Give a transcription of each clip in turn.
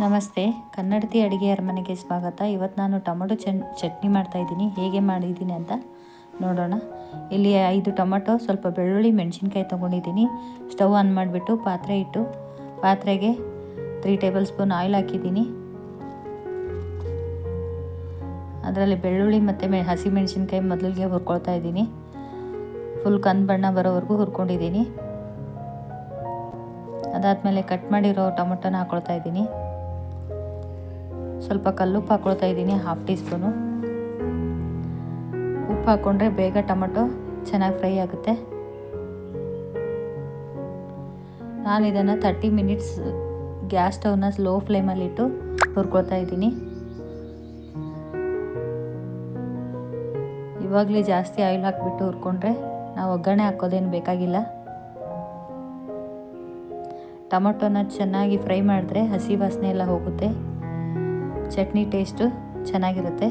ನಮಸ್ತೆ. ಕನ್ನಡತಿ ಅಡುಗೆ ಅರಮನೆಗೆ ಸ್ವಾಗತ. ಇವತ್ತು ನಾನು ಟೊಮೊಟೊ ಚನ್, ಚಟ್ನಿ ಮಾಡ್ತಾಯಿದ್ದೀನಿ ಹೇಗೆ ಮಾಡಿದ್ದೀನಿ ಅಂತ ನೋಡೋಣ. ಇಲ್ಲಿ ಐದು ಟೊಮೊಟೊ, ಸ್ವಲ್ಪ ಬೆಳ್ಳುಳ್ಳಿ, ಮೆಣಸಿನ್ಕಾಯಿ ತೊಗೊಂಡಿದ್ದೀನಿ. ಸ್ಟವ್ ಆನ್ ಮಾಡಿಬಿಟ್ಟು ಪಾತ್ರೆ ಇಟ್ಟು, ಪಾತ್ರೆಗೆ ತ್ರೀ ಟೇಬಲ್ ಸ್ಪೂನ್ ಆಯಿಲ್ ಹಾಕಿದ್ದೀನಿ. ಅದರಲ್ಲಿ ಬೆಳ್ಳುಳ್ಳಿ ಮತ್ತು ಮೆ, ಹಸಿ ಮೆಣಸಿನ್ಕಾಯಿ ಮೊದಲಿಗೆ ಹುರ್ಕೊಳ್ತಾ ಇದ್ದೀನಿ. ಫುಲ್ ಕಂದು ಬಣ್ಣ ಬರೋವರೆಗೂ ಹುರ್ಕೊಂಡಿದ್ದೀನಿ. ಅದಾದಮೇಲೆ ಕಟ್ ಮಾಡಿರೋ ಟೊಮೊಟೊನ ಹಾಕ್ಕೊಳ್ತಾ ಇದ್ದೀನಿ. ಸ್ವಲ್ಪ ಕಲ್ಲುಪ್ಪು ಹಾಕ್ಕೊಳ್ತಾ ಇದ್ದೀನಿ ಹಾಫ್ ಟೀ ಸ್ಪೂನು ಉಪ್ಪು ಹಾಕ್ಕೊಂಡ್ರೆ ಬೇಗ ಟೊಮೊಟೊ ಚೆನ್ನಾಗಿ ಫ್ರೈ ಆಗುತ್ತೆ. ನಾನು ಇದನ್ನು ತರ್ಟಿ ಮಿನಿಟ್ಸ್ ಗ್ಯಾಸ್ ಸ್ಟವ್ನ ಸ್ಲೋ ಫ್ಲೇಮಲ್ಲಿಟ್ಟು ಹುರ್ಕೊಳ್ತಾ ಇದ್ದೀನಿ. ಇವಾಗಲೇ ಜಾಸ್ತಿ ಆಯಿಲ್ ಹಾಕಿಬಿಟ್ಟು ಹುರ್ಕೊಂಡ್ರೆ ನಾವು ಒಗ್ಗರಣೆ ಹಾಕೋದೇನು ಬೇಕಾಗಿಲ್ಲ. ಟೊಮೊಟೊನ ಚೆನ್ನಾಗಿ ಫ್ರೈ ಮಾಡಿದ್ರೆ ಹಸಿ ವಾಸನೆ ಎಲ್ಲ ಹೋಗುತ್ತೆ. ಚಟ್ನಿ ಟೇಸ್ಟು ಚೆನ್ನಾಗಿರುತ್ತೆ.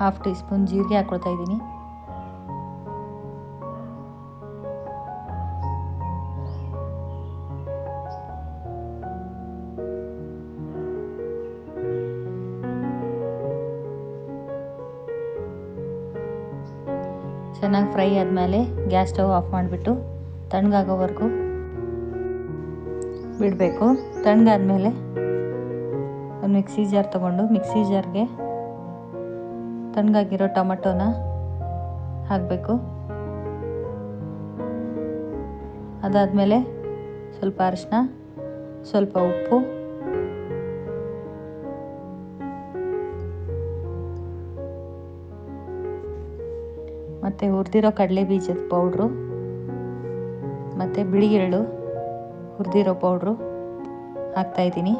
ಹಾಫ್ ಟೀ ಸ್ಪೂನ್ ಜೀರಿಗೆ ಹಾಕ್ಕೊಳ್ತಾ ಇದ್ದೀನಿ. ಚೆನ್ನಾಗಿ ಫ್ರೈ ಆದಮೇಲೆ ಗ್ಯಾಸ್ ಸ್ಟವ್ ಆಫ್ ಮಾಡಿಬಿಟ್ಟು ತಣ್ಣಗಾಗೋವರೆಗೂ ಬಿಡಬೇಕು. ತಣ್ಣಗಾದ್ಮೇಲೆ ಒಂದು ಮಿಕ್ಸಿ ಜಾರ್ ತೊಗೊಂಡು ಮಿಕ್ಸಿ ಜಾರ್ಗೆ ತಣ್ಣಗಾಗಿರೋ ಟೊಮಟೊನ ಹಾಕಬೇಕು. ಅದಾದಮೇಲೆ ಸ್ವಲ್ಪ ಅರಿಶಿನ ಸ್ವಲ್ಪ ಉಪ್ಪು ಮತ್ತು ಹುರಿದಿರೋ ಕಡಲೆ ಬೀಜದ ಪೌಡ್ರು ಮತ್ತು ಬಿಳಿ ಎಳ್ಳು ಹುರಿದಿರೋ ಪೌಡ್ರು ಹಾಕ್ತಾಯಿದ್ದೀನಿ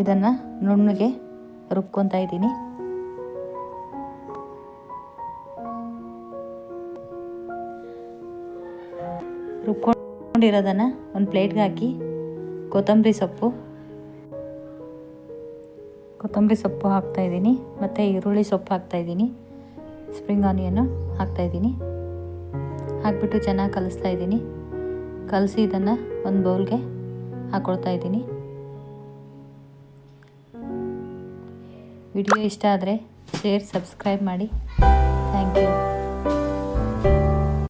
ಇದನ್ನು ನುಣ್ಣಗೆ ರುಬ್ಕೊತಾ ಇದ್ದೀನಿ. ರುಬ್ಕೊಂಡಿರೋದನ್ನು ಒಂದು ಪ್ಲೇಟ್ಗೆ ಹಾಕಿ ಕೊತ್ತಂಬರಿ ಸೊಪ್ಪು. ಕೊತ್ತಂಬರಿ ಸೊಪ್ಪು ಹಾಕ್ತಾಯಿದ್ದೀನಿ ಮತ್ತು ಈರುಳ್ಳಿ ಸೊಪ್ಪು ಹಾಕ್ತಾಯಿದ್ದೀನಿ ಸ್ಪ್ರಿಂಗ್ ಆನಿಯನ್ನು ಹಾಕ್ತಾಯಿದ್ದೀನಿ ಹಾಕ್ಬಿಟ್ಟು ಚೆನ್ನಾಗಿ ಕಲಿಸ್ತಾ ಇದ್ದೀನಿ. ಕಲಸಿ ಇದನ್ನು ಒಂದು ಬೌಲ್ಗೆ ಹಾಕ್ಕೊಳ್ತಾ ಇದ್ದೀನಿ. ವಿಡಿಯೋ ಇಷ್ಟ ಆದರೆ ಶೇರ್, ಸಬ್ಸ್ಕ್ರೈಬ್ ಮಾಡಿ. Thank you.